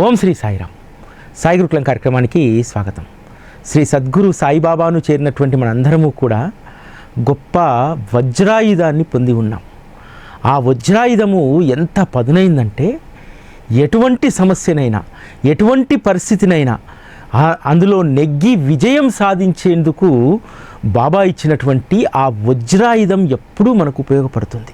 ఓం శ్రీ సాయిరామ్. సాయి గురుకులం కార్యక్రమానికి స్వాగతం. శ్రీ సద్గురు సాయిబాబాను చేరినటువంటి మనందరము కూడా గొప్ప వజ్రాయుధాన్ని పొంది ఉన్నాం. ఆ వజ్రాయుధము ఎంత పదునైందంటే ఎటువంటి సమస్యనైనా ఎటువంటి పరిస్థితినైనా అందులో నెగ్గి విజయం సాధించేందుకు బాబా ఇచ్చినటువంటి ఆ వజ్రాయుధం ఎప్పుడూ మనకు ఉపయోగపడుతుంది.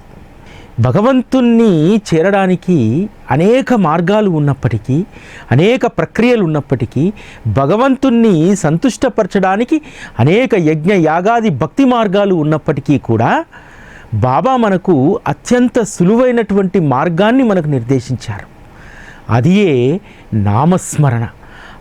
భగవంతుణ్ణి చేరడానికి అనేక మార్గాలు ఉన్నప్పటికీ అనేక ప్రక్రియలు ఉన్నప్పటికీ భగవంతుణ్ణి సంతుష్టపరచడానికి అనేక యజ్ఞ యాగాది భక్తి మార్గాలు ఉన్నప్పటికీ కూడా బాబా మనకు అత్యంత సులువైనటువంటి మార్గాన్ని మనకు నిర్దేశించారు. అదియే నామస్మరణ.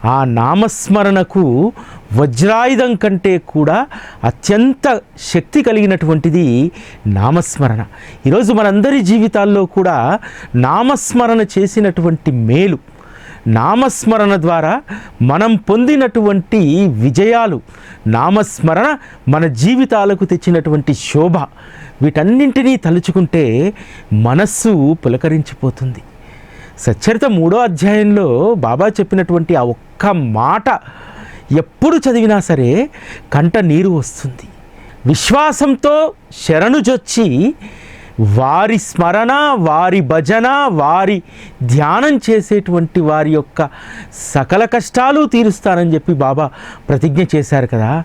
ఆ నామస్మరణకు వజ్రాయుధం కంటే కూడా అత్యంత శక్తి కలిగినటువంటిది నామస్మరణ. ఈరోజు మనందరి జీవితాల్లో కూడా నామస్మరణ చేసినటువంటి మేలు నామస్మరణ ద్వారా మనం పొందినటువంటి విజయాలు నామస్మరణ మన జీవితాలకు తెచ్చినటువంటి శోభ వీటన్నింటినీ తలుచుకుంటే మనస్సు పులకరించిపోతుంది. సచ్చరిత మూడో అధ్యాయంలో బాబా చెప్పినటువంటి ఆ ఒక్క మాట ఎప్పుడు చదివినా సరే కంట నీరు వస్తుంది. విశ్వాసంతో శరణుజొచ్చి వారి స్మరణ వారి భజన వారి ధ్యానం చేసేటువంటి వారి యొక్క సకల కష్టాలు తీరుస్తానని చెప్పి బాబా ప్రతిజ్ఞ చేశారు కదా.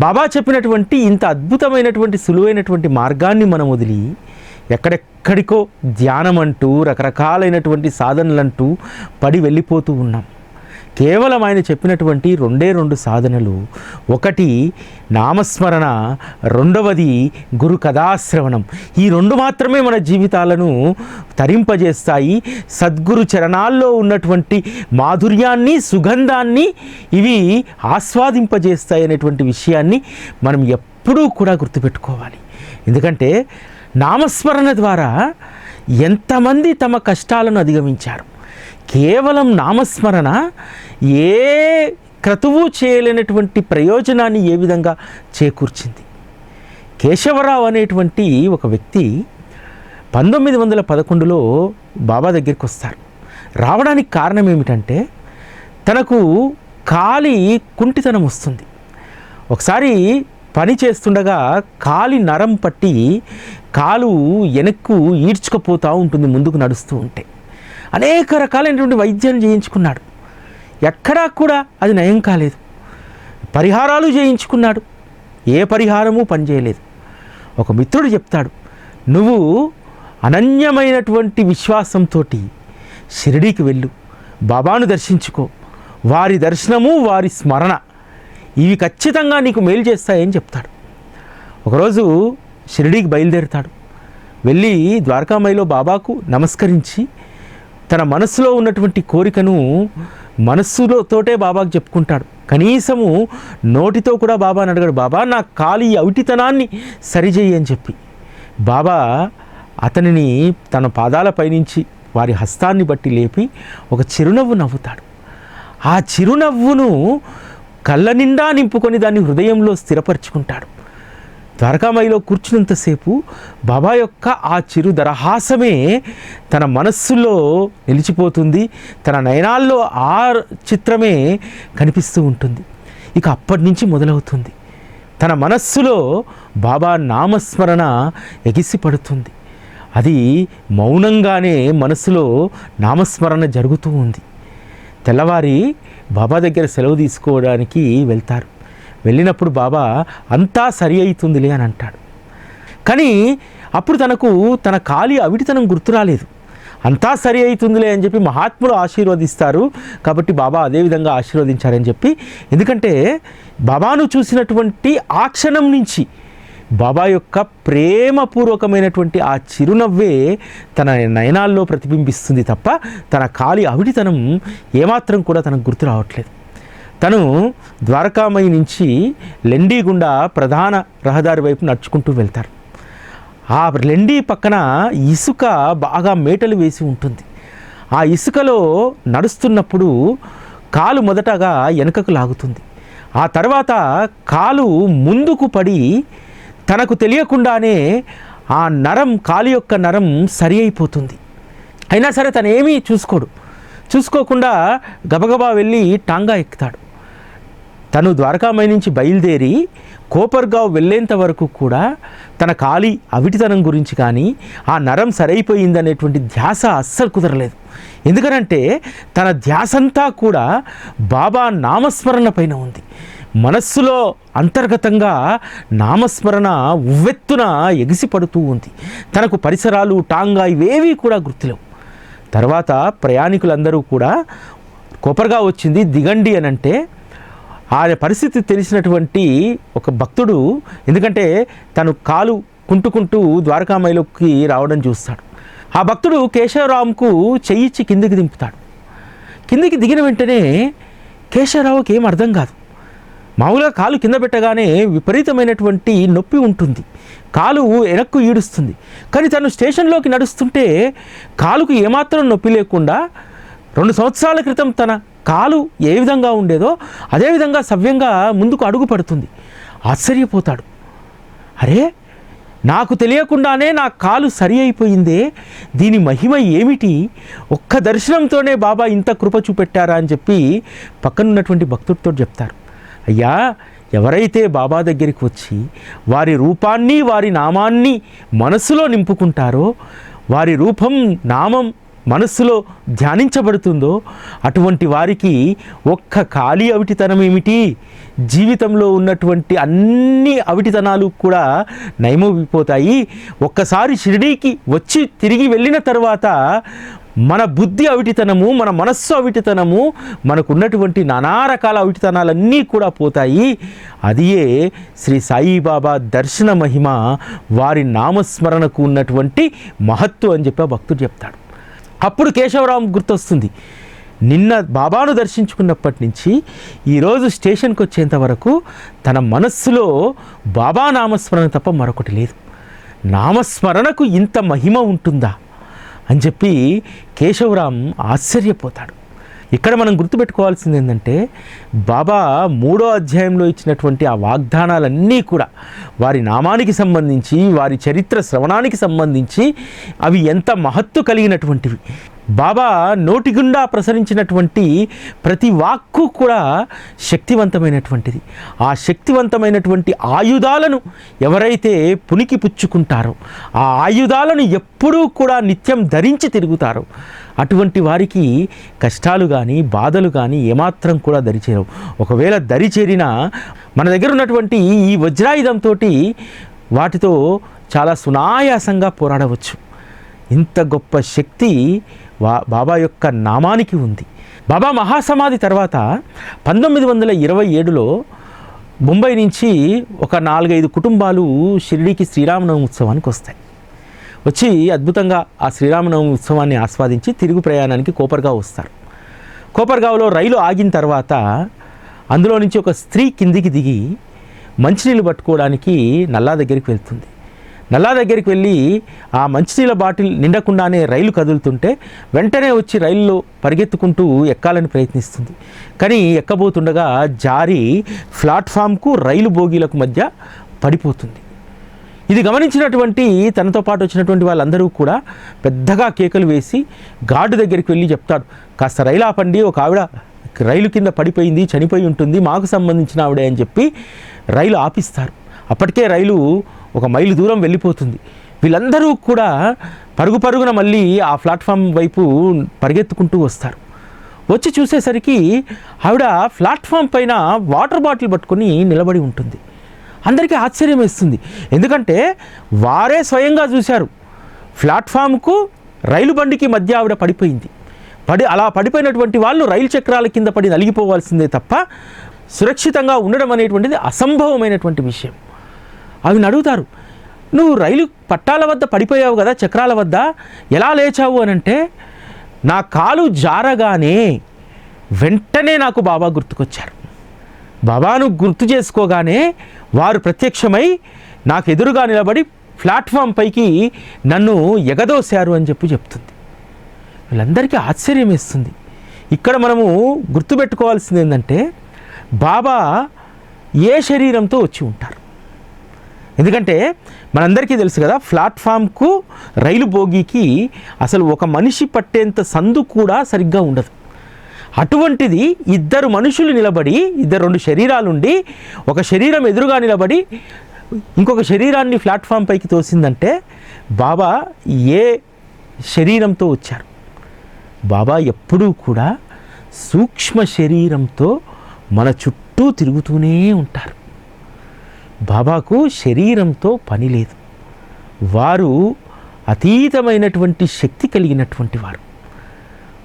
బాబా చెప్పినటువంటి ఇంత అద్భుతమైనటువంటి సులువైనటువంటి మార్గాన్ని మనం వదిలి ఎక్కడెక్కడికో ధ్యానం అంటూ రకరకాలైనటువంటి సాధనలంటూ పడి వెళ్ళిపోతూ ఉన్నాం. కేవలం ఆయన చెప్పినటువంటి రెండే రెండు సాధనలు. ఒకటి నామస్మరణ రెండవది గురు కథాశ్రవణం. ఈ రెండు మాత్రమే మన జీవితాలను తరింపజేస్తాయి. సద్గురు చరణాల్లో ఉన్నటువంటి మాధుర్యాన్ని సుగంధాన్ని ఇవి ఆస్వాదింపజేస్తాయి అనేటువంటి విషయాన్ని మనం ఎప్పుడూ కూడా గుర్తుపెట్టుకోవాలి. ఎందుకంటే నామస్మరణ ద్వారా ఎంతమంది తమ కష్టాలను అధిగమించారు. కేవలం నామస్మరణ ఏ క్రతువు చేయలేనటువంటి ప్రయోజనాన్ని ఏ విధంగా చేకూర్చింది? కేశవరావు అనేటువంటి ఒక వ్యక్తి పంతొమ్మిది వందల పదకొండులో బాబా దగ్గరికి వస్తారు. రావడానికి కారణం ఏమిటంటే తనకు కాలి కుంటితనం వస్తుంది. ఒకసారి పని చేస్తుండగా కాలి నరం పట్టి కాలు వెనక్కు ఈడ్చుకుపోతూ ఉంటుంది ముందుకు నడుస్తూ ఉంటే. అనేక రకాలైనటువంటి వైద్యం చేయించుకున్నాడు. ఎక్కడా కూడా అది నయం కాలేదు. పరిహారాలు చేయించుకున్నాడు. ఏ పరిహారము పనిచేయలేదు. ఒక మిత్రుడు చెప్తాడు నువ్వు అనన్యమైనటువంటి విశ్వాసంతో షిరిడీకి వెళ్ళు. బాబాను దర్శించుకో. వారి దర్శనము వారి స్మరణ. ఇవి ఖచ్చితంగా నీకు మేలు చేస్తాయని చెప్తాడు. ఒకరోజు షిరిడీకి బయలుదేరుతాడు. వెళ్ళి ద్వారకామాయిలో బాబాకు నమస్కరించి తన మనస్సులో ఉన్నటువంటి కోరికను మనస్సులో తోటే బాబాకు చెప్పుకుంటాడు. కనీసము నోటితో కూడా బాబాని అడగాడు బాబా నా కాలి అవిటితనాన్ని సరిచేయి అని చెప్పి. బాబా అతనిని తన పాదాలపై నుంచి వారి హస్తాన్ని బట్టి లేపి ఒక చిరునవ్వు నవ్వుతాడు. ఆ చిరునవ్వును కళ్ళ నిండా నింపుకొని దాన్ని హృదయంలో స్థిరపరుచుకుంటాడు. ద్వారకామాయిలో కూర్చున్నంతసేపు బాబా యొక్క ఆ చిరు దరహాసమే తన మనస్సులో నిలిచిపోతుంది. తన నయనాల్లో ఆ చిత్రమే కనిపిస్తూ ఉంటుంది. ఇక అప్పటి నుంచి మొదలవుతుంది. తన మనస్సులో బాబా నామస్మరణ ఎగిసిపడుతుంది. అది మౌనంగానే మనసులో నామస్మరణ జరుగుతూ ఉంది. తెల్లవారి బాబా దగ్గర సెలవు తీసుకోవడానికి వెళ్తారు. వెళ్ళినప్పుడు బాబా అంతా సరి అవుతుందిలే అని అంటాడు. కానీ అప్పుడు తనకు తన ఖాళీ అవిటితనం గుర్తు రాలేదు. అంతా సరి అవుతుందిలే అని చెప్పి మహాత్ములు ఆశీర్వదిస్తారు. కాబట్టి బాబా అదే విధంగా ఆశీర్వదించారని చెప్పి. ఎందుకంటే బాబాను చూసినటువంటి ఆ క్షణం నుంచి బాబా యొక్క ప్రేమపూర్వకమైనటువంటి ఆ చిరునవ్వే తన నయనాల్లో ప్రతిబింబిస్తుంది తప్ప తన కాలి అవిటితనం ఏమాత్రం కూడా తనకు గుర్తు రావట్లేదు. తను ద్వారకామయి నుంచి లెండీ గుండా ప్రధాన రహదారి వైపు నడుచుకుంటూ వెళ్తారు. ఆ లెండీ పక్కన ఇసుక బాగా మేటలు వేసి ఉంటుంది. ఆ ఇసుకలో నడుస్తున్నప్పుడు కాలు మొదటగా వెనుకకు లాగుతుంది. ఆ తర్వాత కాలు ముందుకు పడి తనకు తెలియకుండానే ఆ నరం కాలు యొక్క నరం సరి అయిపోతుంది. అయినా సరే తను ఏమీ చూసుకోడు. చూసుకోకుండా గబగబా వెళ్ళి టాంగా ఎక్కుతాడు. తను ద్వారకామై నుంచి బయలుదేరి కోపర్గావ్ వెళ్ళేంత వరకు కూడా తన కాలి అవిటితనం గురించి కానీ ఆ నరం సరైపోయిందనేటువంటి ధ్యాస అస్సలు కుదరలేదు. ఎందుకనంటే తన ధ్యాసంతా కూడా బాబా నామస్మరణ పైన ఉంది. మనస్సులో అంతర్గతంగా నామస్మరణ ఉవ్వెత్తున ఎగిసిపడుతూ ఉంది. తనకు పరిసరాలు టాంగా ఇవేవీ కూడా గుర్తులేవు. తర్వాత ప్రయాణికులందరూ కూడా కొపరగా వచ్చింది దిగండి అని అంటే ఆయన పరిస్థితి తెలిసినటువంటి ఒక భక్తుడు ఎందుకంటే తను కాలు కుంటుకుంటూ ద్వారకామయిలోకి రావడం చూస్తాడు. ఆ భక్తుడు కేశవరావుకు చెయ్యిచ్చి కిందికి దింపుతాడు. కిందికి దిగిన వెంటనే కేశవరావుకి ఏం అర్థం కాదు. మామూలుగా కాలు కింద పెట్టగానే విపరీతమైనటువంటి నొప్పి ఉంటుంది. కాలు వెనక్కు ఈడుస్తుంది. కానీ తను స్టేషన్లోకి నడుస్తుంటే కాలుకు ఏమాత్రం నొప్పి లేకుండా రెండు సంవత్సరాల క్రితం తన కాలు ఏ విధంగా ఉండేదో అదేవిధంగా సవ్యంగా ముందుకు అడుగు పడుతుంది. ఆశ్చర్యపోతాడు. అరే నాకు తెలియకుండానే నా కాలు సరి అయిపోయిందే. దీని మహిమ ఏమిటి? ఒక్క దర్శనంతోనే బాబా ఇంత కృప చూపెట్టారా అని చెప్పి పక్కనున్నటువంటి భక్తుడితో చెప్తారు. అయ్యా ఎవరైతే బాబా దగ్గరికి వచ్చి వారి రూపాన్ని వారి నామాన్ని మనస్సులో నింపుకుంటారో వారి రూపం నామం మనస్సులో ధ్యానించబడుతుందో అటువంటి వారికి ఒక్క ఖాళీ అవిటితనం ఏమిటి? జీవితంలో ఉన్నటువంటి అన్ని అవిటితనాలు కూడా నయమైపోతాయి. ఒక్కసారి షిరిడీకి వచ్చి తిరిగి వెళ్ళిన తర్వాత మన బుద్ధి అవిటితనము మన మనస్సు అవిటితనము మనకున్నటువంటి నానా రకాల అవిటితనాలన్నీ కూడా పోతాయి. అదియే శ్రీ సాయిబాబా దర్శన మహిమ వారి నామస్మరణకు ఉన్నటువంటి మహత్తు అని చెప్పి ఆ భక్తుడు చెప్తాడు. అప్పుడు కేశవరావు గుర్తొస్తుంది. నిన్న బాబాను దర్శించుకున్నప్పటి నుంచి ఈరోజు స్టేషన్కి వచ్చేంత వరకు తన మనస్సులో బాబా నామస్మరణ తప్ప మరొకటి లేదు. నామస్మరణకు ఇంత మహిమ ఉంటుందా? అని చెప్పి కేశవరాం ఆశ్చర్యపోతాడు. ఇక్కడ మనం గుర్తుపెట్టుకోవాల్సింది ఏంటంటే బాబా మూడో అధ్యాయంలో ఇచ్చినటువంటి ఆ వాగ్దానాలన్నీ కూడా వారి నామానికి సంబంధించి వారి చరిత్ర శ్రవణానికి సంబంధించి అవి ఎంత మహత్తు కలిగినటువంటివి. బాబా నోటి గుండా ప్రసరించినటువంటి ప్రతి వాక్కు కూడా శక్తివంతమైనటువంటిది. ఆ శక్తివంతమైనటువంటి ఆయుధాలను ఎవరైతే పునికి పుచ్చుకుంటారో ఆ ఆయుధాలను ఎప్పుడూ కూడా నిత్యం ధరించి తిరుగుతారో అటువంటి వారికి కష్టాలు కానీ బాధలు కానీ ఏమాత్రం కూడా దరిచేరవు. ఒకవేళ దరిచేరినా మన దగ్గర ఉన్నటువంటి ఈ వజ్రాయుధంతో వాటితో చాలా సునాయాసంగా పోరాడవచ్చు. ఇంత గొప్ప శక్తి వా బాబా యొక్క నామానికి ఉంది. బాబా మహాసమాధి తర్వాత పంతొమ్మిది వందల ఇరవై ఏడులో ముంబై నుంచి ఒక నాలుగైదు కుటుంబాలు షిరిడీకి శ్రీరామనవమి ఉత్సవానికి వస్తాయి వచ్చి అద్భుతంగా ఆ శ్రీరామనవమి ఉత్సవాన్ని ఆస్వాదించి తిరుగు ప్రయాణానికి కోపర్గావ్ వస్తారు. కోపర్గావ్లో రైలు ఆగిన తర్వాత అందులో నుంచి ఒక స్త్రీ కిందికి దిగి మంచినీళ్ళు పట్టుకోవడానికి నల్లా దగ్గరికి వెళ్తుంది. నల్లా దగ్గరికి వెళ్ళి ఆ మంచినీళ్ళ బాటిల్ నిండకుండానే రైలు కదులుతుంటే వెంటనే వచ్చి రైల్లో పరిగెత్తుకుంటూ ఎక్కాలని ప్రయత్నిస్తుంది. కానీ ఎక్కబోతుండగా జారి ప్లాట్ఫామ్కు రైలు బోగీలకు మధ్య పడిపోతుంది. ఇది గమనించినటువంటి తనతో పాటు వచ్చినటువంటి వాళ్ళందరూ కూడా పెద్దగా కేకలు వేసి గార్డు దగ్గరికి వెళ్ళి చెప్తాడు కాస్త రైలు ఆపండి ఒక ఆవిడ రైలు కింద పడిపోయింది చనిపోయి ఉంటుంది మాకు సంబంధించిన ఆవిడే అని చెప్పి రైలు ఆపిస్తారు. అప్పటికే రైలు ఒక మైలు దూరం వెళ్ళిపోతుంది. వీళ్ళందరూ కూడా పరుగు పరుగున మళ్ళీ ఆ ప్లాట్ఫామ్ వైపు పరిగెత్తుకుంటూ వస్తారు. వచ్చి చూసేసరికి ఆవిడ ప్లాట్ఫామ్ పైన వాటర్ బాటిల్ పట్టుకొని నిలబడి ఉంటుంది. అందరికీ ఆశ్చర్యం వేస్తుంది. ఎందుకంటే వారే స్వయంగా చూశారు. ప్లాట్ఫామ్కు రైలు బండికి మధ్య ఆవిడ పడిపోయింది. పడి అలా పడిపోయినటువంటి వాళ్ళు రైలు చక్రాల కింద పడి నలిగిపోవాల్సిందే తప్ప సురక్షితంగా ఉండడం అనేటువంటిది అసంభవమైనటువంటి విషయం. అవి అడుగుతారు నువ్వు రైలు పట్టాల వద్ద పడిపోయావు కదా చక్రాల వద్ద? ఎలా లేచావు అని అంటే నా కాలు జారగానే వెంటనే నాకు బాబా గుర్తుకొచ్చారు. బాబాను గుర్తు చేసుకోగానే వారు ప్రత్యక్షమై నాకు ఎదురుగా నిలబడి ప్లాట్ఫామ్ పైకి నన్ను ఎగదోశారు అని చెప్పి చెప్తుంది. వీళ్ళందరికీ ఆశ్చర్యం వేస్తుంది. ఇక్కడ మనము గుర్తుపెట్టుకోవాల్సింది ఏంటంటే బాబా ఏ శరీరంతో వచ్చి ఉంటారు? ఎందుకంటే మనందరికీ తెలుసు కదా ప్లాట్ఫామ్కు రైలు బోగీకి అసలు ఒక మనిషి పట్టేంత సందు కూడా సరిగ్గా ఉండదు. అటువంటిది ఇద్దరు మనుషులు నిలబడి ఇద్దరు రెండు శరీరాలుండి ఒక శరీరం ఎదురుగా నిలబడి ఇంకొక శరీరాన్ని ప్లాట్ఫామ్ పైకి తోసిందంటే బాబా ఏ శరీరంతో వచ్చారు? బాబా ఎప్పుడూ కూడా సూక్ష్మ శరీరంతో మన చుట్టూ తిరుగుతూనే ఉంటారు. బాబాకు శరీరంతో పని లేదు. వారు అతీతమైనటువంటి శక్తి కలిగినటువంటి వారు.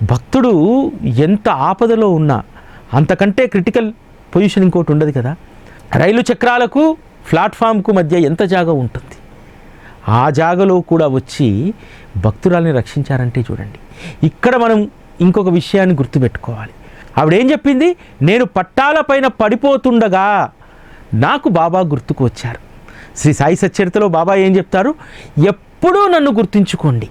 భక్తుడు ఎంత ఆపదలో ఉన్నా అంతకంటే క్రిటికల్ పొజిషన్ ఇంకోటి ఉండదు కదా. రైలు చక్రాలకు ప్లాట్ఫామ్కు మధ్య ఎంత జాగా ఉంటుంది? ఆ జాగలో కూడా వచ్చి భక్తురాల్ని రక్షించారంటే చూడండి. ఇక్కడ మనం ఇంకొక విషయాన్ని గుర్తుపెట్టుకోవాలి. ఆవిడేం చెప్పింది? నేను పట్టాలపైన పడిపోతుండగా నాకు బాబా గుర్తుకు వచ్చారు. శ్రీ సాయి సచ్చరితలో బాబా ఏం చెప్తారు? ఎప్పుడూ నన్ను గుర్తుంచుకోండి.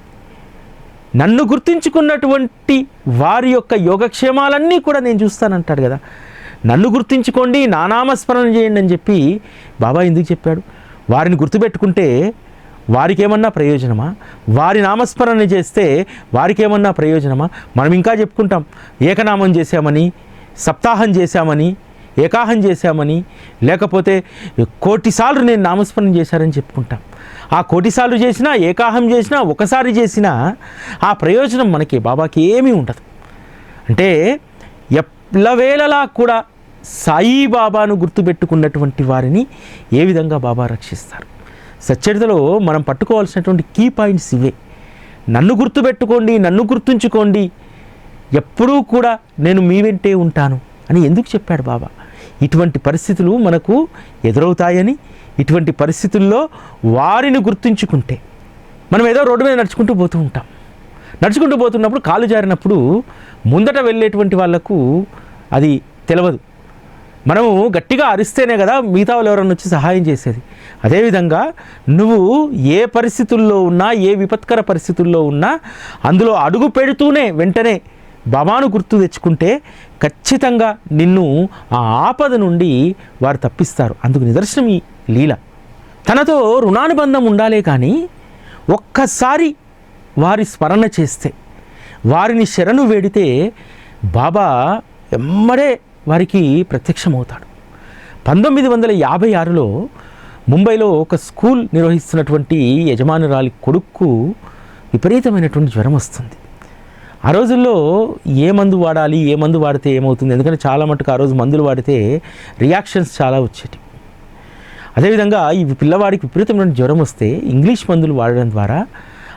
నన్ను గుర్తించుకున్నటువంటి వారి యొక్క యోగక్షేమాలన్నీ కూడా నేను చూస్తానంటాడు కదా. నన్ను గుర్తించుకోండి నా నామస్మరణ చేయండి అని చెప్పి బాబా ఎందుకు చెప్పాడు? వారిని గుర్తుపెట్టుకుంటే వారికి ఏమన్నా ప్రయోజనమా? వారి నామస్మరణ చేస్తే వారికి ఏమన్నా ప్రయోజనమా? మనం ఇంకా చెప్పుకుంటాం. ఏకనామం చేశామని సప్తాహం చేశామని ఏకాహం చేశామని లేకపోతే కోటిసార్లు నేను నామస్మరణ చేశారని చెప్పుకుంటాం. ఆ కోటిసార్లు చేసినా ఏకాహం చేసినా ఒకసారి చేసినా ఆ ప్రయోజనం మనకి బాబాకి ఏమీ ఉండదు. అంటే ఎల్లవేళలా కూడా సాయిబాబాను గుర్తుపెట్టుకున్నటువంటి వారిని ఏ విధంగా బాబా రక్షిస్తారు? సచ్చరితలో మనం పట్టుకోవాల్సినటువంటి కీ పాయింట్స్ ఇవే. నన్ను గుర్తుపెట్టుకోండి నన్ను గుర్తుంచుకోండి ఎప్పుడూ కూడా నేను మీ వెంటే ఉంటాను అని ఎందుకు చెప్పాడు బాబా? ఇటువంటి పరిస్థితులు మనకు ఎదురవుతాయని ఇటువంటి పరిస్థితుల్లో వారిని గుర్తుంచుకుంటే మనం ఏదో రోడ్డు మీద నడుచుకుంటూ పోతూ ఉంటాం. నడుచుకుంటూ పోతున్నప్పుడు కాలు జారినప్పుడు ముందట వెళ్ళేటువంటి వాళ్ళకు అది తెలియదు మనము గట్టిగా అరిస్తేనే కదా మిగతా వాళ్ళు ఎవరన్నా వచ్చి సహాయం చేసేది. అదేవిధంగా నువ్వు ఏ పరిస్థితుల్లో ఉన్నా ఏ విపత్కర పరిస్థితుల్లో ఉన్నా అందులో అడుగు పెడుతూనే వెంటనే బాబాను గుర్తు తెచ్చుకుంటే ఖచ్చితంగా నిన్ను ఆ ఆపద నుండి వారు తప్పిస్తారు. అందుకు నిదర్శనం ఈ లీల. తనతో రుణానుబంధం ఉండాలే కానీ ఒక్కసారి వారి స్మరణ చేస్తే వారిని శరణు వేడితే బాబా ఎమ్మడే వారికి ప్రత్యక్షమవుతాడు. పంతొమ్మిది వందల యాభై ఆరులో ముంబైలో ఒక స్కూల్ నిర్వహిస్తున్నటువంటి యజమానురాలి కొడుక్కు విపరీతమైనటువంటి జ్వరం వస్తుంది. ఆ రోజుల్లో ఏ మందు వాడాలి ఏ మందు వాడితే ఏమవుతుంది? ఎందుకంటే చాలా మటుకు ఆ రోజు మందులు వాడితే రియాక్షన్స్ చాలా వచ్చేటి అదేవిధంగా ఈ పిల్లవాడికి విపరీతమైన జ్వరం వస్తే ఇంగ్లీష్ మందులు వాడడం ద్వారా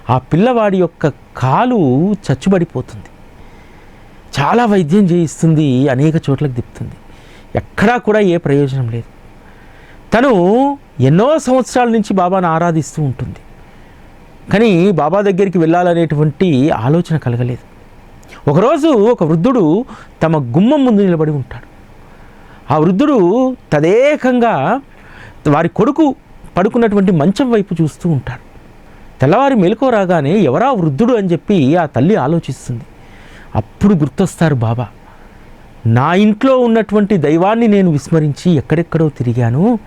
ఆ పిల్లవాడి యొక్క కాలు చచ్చుబడిపోతుంది. చాలా వైద్యం చేయిస్తుంది అనేక చోట్లకు దిప్తుంది ఎక్కడా కూడా ఏ ప్రయోజనం లేదు. తను ఎన్నో సంవత్సరాల నుంచి బాబాను ఆరాధిస్తూ ఉంటుంది. కానీ బాబా దగ్గరికి వెళ్ళాలనేటువంటి ఆలోచన కలగలేదు. ఒకరోజు ఒక వృద్ధుడు తమ గుమ్మం ముందు నిలబడి ఉంటాడు. ఆ వృద్ధుడు తదేకంగా వారి కొడుకు పడుకున్నటువంటి మంచం వైపు చూస్తూ ఉంటాడు. తెల్లవారి మెలకువ రాగానే ఎవరా వృద్ధుడు అని చెప్పి ఆ తల్లి ఆలోచిస్తుంది. అప్పుడు గుర్తొస్తారు బాబా నా ఇంట్లో ఉన్నటువంటి దైవాన్ని నేను విస్మరించి ఎక్కడెక్కడో తిరిగాను.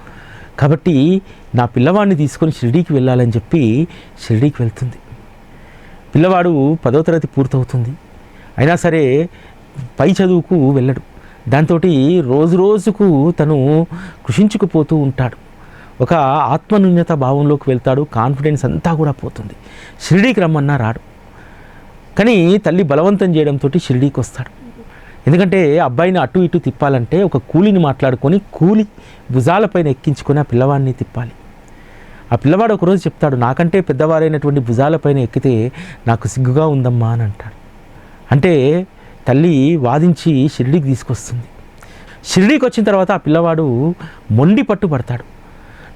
కాబట్టి నా పిల్లవాడిని తీసుకొని షిరిడీకి వెళ్ళాలని చెప్పి షిరిడీకి వెళ్తుంది. పిల్లవాడు పదో తరగతి పూర్తవుతుంది. అయినా సరే పై చదువుకు వెళ్ళడు. దాంతో రోజు రోజుకు తను కృషించుకుపోతూ ఉంటాడు. ఒక ఆత్మన్యూన్యత భావంలోకి వెళ్తాడు కాన్ఫిడెన్స్ అంతా కూడా పోతుంది. షిరిడీకి రమ్మన్నా రాడు. కానీ తల్లి బలవంతం చేయడంతో షిరిడీకి వస్తాడు. ఎందుకంటే అబ్బాయిని అటు ఇటు తిప్పాలంటే ఒక కూలిని మాట్లాడుకొని కూలి భుజాలపైన ఎక్కించుకొని ఆ పిల్లవాడిని తిప్పాలి. ఆ పిల్లవాడు ఒకరోజు చెప్తాడు నాకంటే పెద్దవారైనటువంటి భుజాలపైన ఎక్కితే నాకు సిగ్గుగా ఉందమ్మా అని అంటాడు. అంటే తల్లి వాదించి షిరిడీకి తీసుకొస్తుంది. షిరిడీకి వచ్చిన తర్వాత ఆ పిల్లవాడు మొండి పట్టు పడతాడు.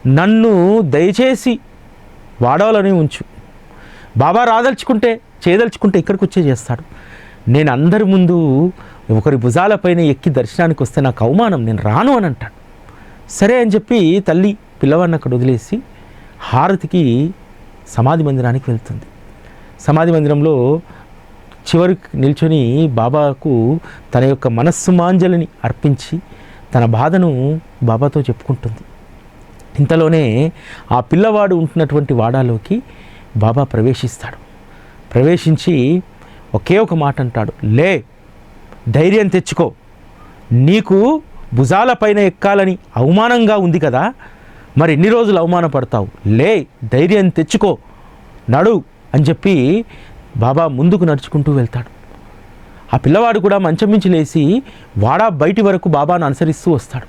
నన్ను దయచేసి వాడవలోనే ఉంచు. బాబా రాదలుచుకుంటే చేయదలుచుకుంటే ఇక్కడికి వచ్చే చేస్తాడు. నేను అందరి ముందు ఒకరి భుజాలపైన ఎక్కి దర్శనానికి వస్తే నాకు అవమానం నేను రాను అని అంటాడు. సరే అని చెప్పి తల్లి పిల్లవాడిని అక్కడ వదిలేసి హారతికి సమాధి మందిరానికి వెళ్తుంది. సమాధి మందిరంలో చివరికి నిల్చొని బాబాకు తన యొక్క మనస్సు మాంజలిని అర్పించి తన బాధను బాబాతో చెప్పుకుంటుంది. ఇంతలోనే ఆ పిల్లవాడు ఉంటున్నటువంటి వాడాలోకి బాబా ప్రవేశిస్తాడు. ప్రవేశించి ఒకే ఒక మాట అంటాడు లే ధైర్యం తెచ్చుకో. నీకు భుజాలపైన ఎక్కాలని అవమానంగా ఉంది కదా మరి ఎన్ని రోజులు అవమానపడతావు? లే ధైర్యం తెచ్చుకో. నడు అని చెప్పి బాబా ముందుకు నడుచుకుంటూ వెళ్తాడు. ఆ పిల్లవాడు కూడా మంచం మించి లేచి వాడా బయటి వరకు బాబాను అనుసరిస్తూ వస్తాడు.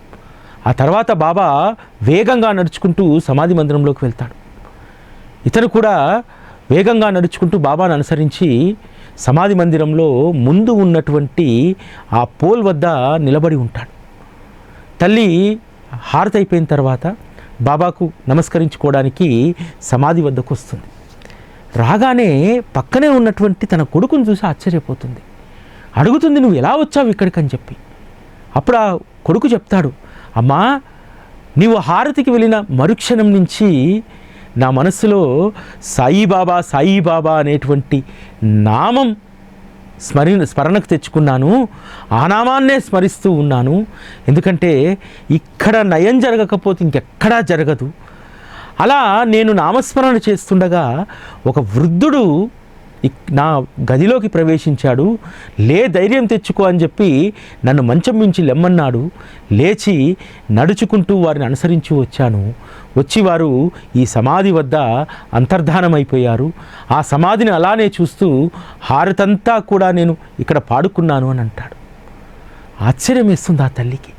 ఆ తర్వాత బాబా వేగంగా నడుచుకుంటూ సమాధి మందిరంలోకి వెళ్తాడు. ఇతను కూడా వేగంగా నడుచుకుంటూ బాబాను అనుసరించి సమాధి మందిరంలో ముందు ఉన్నటువంటి ఆ పోల్ వద్ద నిలబడి ఉంటాడు. తల్లి హారతి అయిపోయిన తర్వాత బాబాకు నమస్కరించుకోవడానికి సమాధి వద్దకు వస్తుంది. రాగానే పక్కనే ఉన్నటువంటి తన కొడుకును చూసి ఆశ్చర్యపోతుంది. అడుగుతుంది నువ్వు ఎలా వచ్చావు ఇక్కడికి? అని చెప్పి. అప్పుడు ఆ కొడుకు చెప్తాడు అమ్మా నీవు హారతికి వెళ్ళిన మరుక్షణం నుంచి నా మనస్సులో సాయిబాబా సాయిబాబా అనేటువంటి నామం స్మరి స్మరణకు తెచ్చుకున్నాను. ఆ నామాన్నే స్మరిస్తూ ఉన్నాను. ఎందుకంటే ఇక్కడ నయం జరగకపోతే ఇంకెక్కడా జరగదు. అలా నేను నామస్మరణ చేస్తుండగా ఒక వృద్ధుడు నా గదిలోకి ప్రవేశించాడు. లే ధైర్యం తెచ్చుకో అని చెప్పి నన్ను మంచం మించి లెమ్మన్నాడు. లేచి నడుచుకుంటూ వారిని అనుసరించి వచ్చాను. వచ్చి వారు ఈ సమాధి వద్ద అంతర్ధానమైపోయారు. ఆ సమాధిని అలానే చూస్తూ హారతంతా కూడా నేను ఇక్కడ పాడుకున్నాను అని అంటాడు. ఆశ్చర్యం వేస్తుంది ఆ తల్లికి.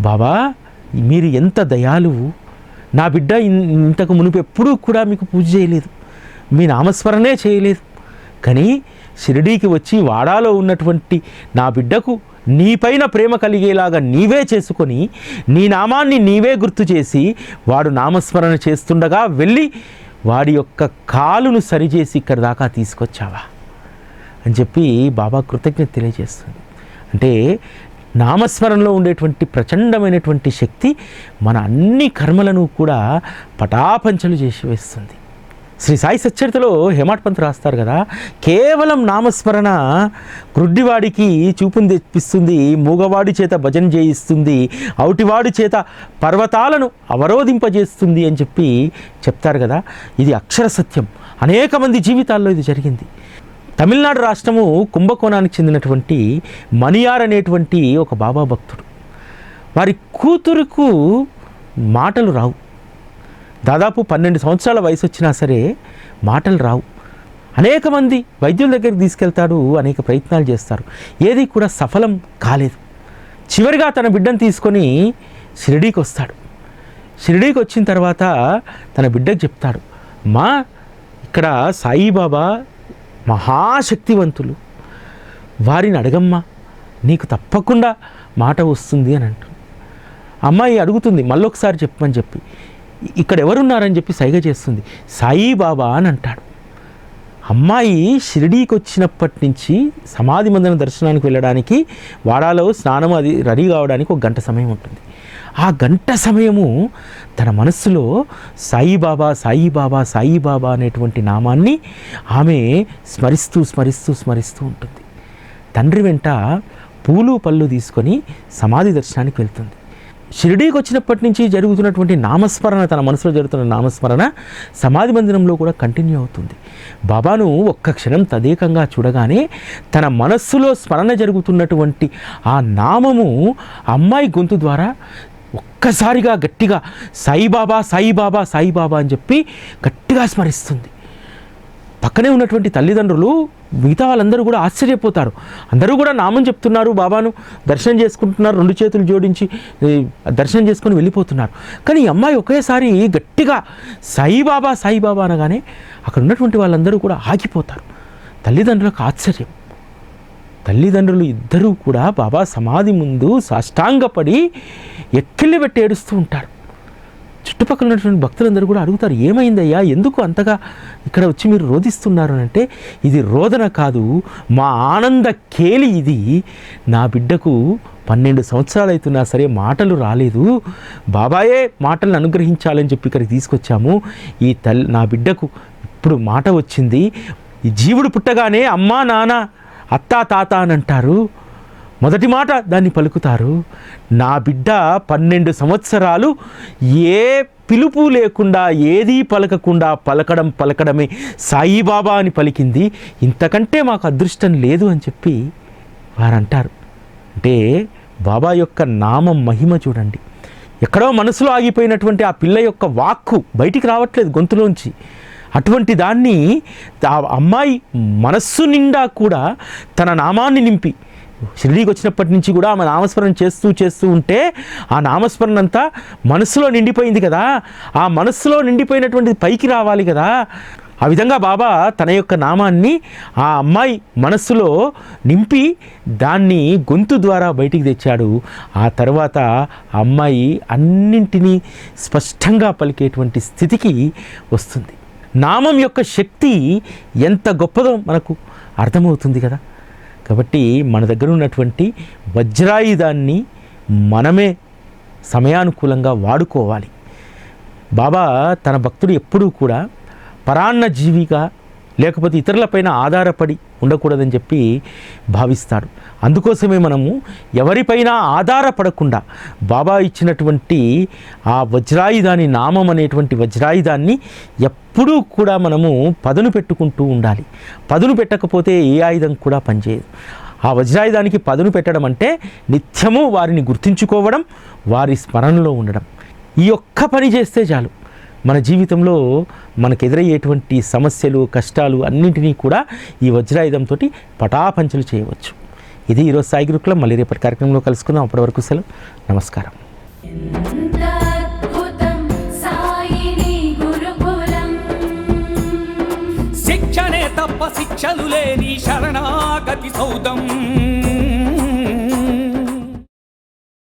బాబా మీరు ఎంత దయాలువు నా బిడ్డ ఇంతకు మునుపు ఎప్పుడూ కూడా మీకు పూజ చేయలేదు. మీ నామస్మరణే చేయలేదు. కానీ షిరిడీకి వచ్చి వాడాలో ఉన్నటువంటి నా బిడ్డకు నీపైన ప్రేమ కలిగేలాగా నీవే చేసుకొని నీ నామాన్ని నీవే గుర్తు చేసి వాడు నామస్మరణ చేస్తుండగా వెళ్ళి వాడి యొక్క కాలును సరిచేసి ఇక్కడ దాకా తీసుకొచ్చావా? అని చెప్పి బాబా కృతజ్ఞత తెలియజేస్తుంది. అంటే నామస్మరణలో ఉండేటువంటి ప్రచండమైనటువంటి శక్తి మన అన్ని కర్మలను కూడా పటాపంచలు చేసి వేస్తుంది. శ్రీ సాయి సచ్చరితలో హేమాట్ పంత్ రాస్తారు కదా కేవలం నామస్మరణ గ్రుడ్డివాడికి చూపును తెప్పిస్తుంది మూగవాడి చేత భజన చేయిస్తుంది అవుటివాడి చేత పర్వతాలను అవరోధింపజేస్తుంది అని చెప్పి చెప్తారు కదా. ఇది అక్షర సత్యం. అనేక మంది జీవితాల్లో ఇది జరిగింది. తమిళనాడు రాష్ట్రము కుంభకోణానికి చెందినటువంటి మణియార్ అనేటువంటి ఒక బాబా భక్తుడు. వారి కూతురుకు మాటలు రావు. దాదాపు పన్నెండు సంవత్సరాల వయసు వచ్చినా సరే మాటలు రావు. అనేక మంది వైద్యుల దగ్గరికి తీసుకెళ్తాడు అనేక ప్రయత్నాలు చేస్తారు. ఏది కూడా సఫలం కాలేదు. చివరిగా తన బిడ్డను తీసుకొని షిరిడీకి వస్తాడు. షిరిడీకి వచ్చిన తర్వాత తన బిడ్డకు చెప్తాడు మా ఇక్కడ సాయిబాబా మహాశక్తివంతులు. వారిని అడగమ్మా నీకు తప్పకుండా మాట వస్తుంది అని అంటుంది. అమ్మాయి అడుగుతుంది మళ్ళొకసారి చెప్పమని చెప్పి ఇక్కడ ఎవరున్నారని చెప్పి సైగ చేస్తుంది. సాయిబాబా అని అంటాడు. అమ్మాయి షిరిడీకి వచ్చినప్పటి నుంచి సమాధి మందిరం దర్శనానికి వెళ్ళడానికి వాడాలో స్నానం అది రెడీ కావడానికి ఒక గంట సమయం ఉంటుంది. ఆ గంట సమయము తన మనస్సులో సాయిబాబా సాయిబాబా సాయిబాబా అనేటువంటి నామాన్ని ఆమె స్మరిస్తూ స్మరిస్తూ స్మరిస్తూ ఉంటుంది. తండ్రి వెంట పూలు పళ్ళు తీసుకొని సమాధి దర్శనానికి వెళ్తుంది. షిరిడీకి వచ్చినప్పటి నుంచి జరుగుతున్నటువంటి నామస్మరణ తన మనసులో జరుగుతున్న నామస్మరణ సమాధి మందిరంలో కూడా కంటిన్యూ అవుతుంది. బాబాను ఒక్క క్షణం తదేకంగా చూడగానే తన మనస్సులో స్మరణ జరుగుతున్నటువంటి ఆ నామము అమ్మాయి గొంతు ద్వారా ఒక్కసారిగా గట్టిగా సాయిబాబా సాయిబాబా సాయిబాబా అని చెప్పి గట్టిగా స్మరిస్తుంది. పక్కనే ఉన్నటువంటి తల్లిదండ్రులు మిగతా వాళ్ళందరూ కూడా ఆశ్చర్యపోతారు. అందరూ కూడా నామం చెప్తున్నారు బాబాను దర్శనం చేసుకుంటున్నారు రెండు చేతులు జోడించి దర్శనం చేసుకొని వెళ్ళిపోతున్నారు. కానీ ఈ అమ్మాయి ఒకేసారి గట్టిగా సాయిబాబా సాయిబాబా అనగానే అక్కడ ఉన్నటువంటి వాళ్ళందరూ కూడా ఆగిపోతారు. తల్లిదండ్రులకు ఆశ్చర్యం. తల్లిదండ్రులు ఇద్దరూ కూడా బాబా సమాధి ముందు సాష్టాంగపడి ఎక్కిళ్ళి పెట్టి ఏడుస్తూ ఉంటారు. చుట్టుపక్కల ఉన్నటువంటి భక్తులందరూ కూడా అడుగుతారు ఏమైందయ్యా? ఎందుకు అంతగా ఇక్కడ వచ్చి మీరు రోధిస్తున్నారు? అంటే ఇది రోదన కాదు మా ఆనంద కేలి ఇది. నా బిడ్డకు పన్నెండు సంవత్సరాలు అవుతున్నా సరే మాటలు రాలేదు. బాబాయే మాటలను అనుగ్రహించాలని చెప్పి ఇక్కడికి తీసుకొచ్చాము. ఈ తల్లి నా బిడ్డకు ఇప్పుడు మాట వచ్చింది. ఈ జీవుడు పుట్టగానే అమ్మా నాన్న అత్తా తాత అని అంటారు. మొదటి మాట దాన్ని పలుకుతారు. నా బిడ్డ పన్నెండు సంవత్సరాలు ఏ పిలుపు లేకుండా ఏదీ పలకకుండా పలకడం పలకడమే సాయిబాబా అని పలికింది. ఇంతకంటే మాకు అదృష్టం లేదు అని చెప్పి వారు అంటారు అంటే బాబా యొక్క నామం మహిమ చూడండి. ఎక్కడో మనసులో ఆగిపోయినటువంటి ఆ పిల్ల యొక్క వాక్కు బయటికి రావట్లేదు గొంతులోంచి. అటువంటి దాన్ని ఆ అమ్మాయి మనస్సు నిండా కూడా తన నామాన్ని నింపి షిరిడీకి వచ్చినప్పటి నుంచి కూడా ఆమె నామస్మరణ చేస్తూ చేస్తూ ఉంటే ఆ నామస్మరణ అంతా మనస్సులో నిండిపోయింది కదా. ఆ మనస్సులో నిండిపోయినటువంటిది పైకి రావాలి కదా. ఆ విధంగా బాబా తన యొక్క నామాన్ని ఆ అమ్మాయి మనస్సులో నింపి దాన్ని గొంతు ద్వారా బయటికి తెచ్చాడు. ఆ తర్వాత ఆ అమ్మాయి అన్నింటినీ స్పష్టంగా పలికేటువంటి స్థితికి వస్తుంది. నామం యొక్క శక్తి ఎంత గొప్పదో మనకు అర్థమవుతుంది కదా. కాబట్టి మన దగ్గర ఉన్నటువంటి వజ్రాయుధాన్ని మనమే సమయానుకూలంగా వాడుకోవాలి. బాబా తన భక్తుడు ఎప్పుడూ కూడా పరాన్న జీవిగా లేకపోతే ఇతరులపైన ఆధారపడి ఉండకూడదని చెప్పి భావిస్తాడు. అందుకోసమే మనము ఎవరిపైన ఆధారపడకుండా బాబా ఇచ్చినటువంటి ఆ వజ్రాయుధాని నామం అనేటువంటి వజ్రాయుధాన్ని ఎప్పుడూ కూడా మనము పదును పెట్టుకుంటూ ఉండాలి. పదును పెట్టకపోతే ఏ ఆయుధం కూడా పనిచేయదు. ఆ వజ్రాయుధానికి పదును పెట్టడం అంటే నిత్యము వారిని గుర్తించుకోవడం వారి స్మరణలో ఉండడం. ఈ ఒక్క పని చేస్తే చాలు. మన జీవితంలో మనకు ఎదురయ్యేటువంటి సమస్యలు కష్టాలు అన్నింటినీ కూడా ఈ వజ్రాయుధంతో పటాపంచలు చేయవచ్చు. ఇది ఈరోజు సాయి గురుకులం మళ్ళీ రేపటి కార్యక్రమంలో కలుసుకుందాం. అప్పటి వరకు సెలవు. నమస్కారం. శిక్షణే తప్ప శిక్షలు లేని శరణాగతి సౌదం.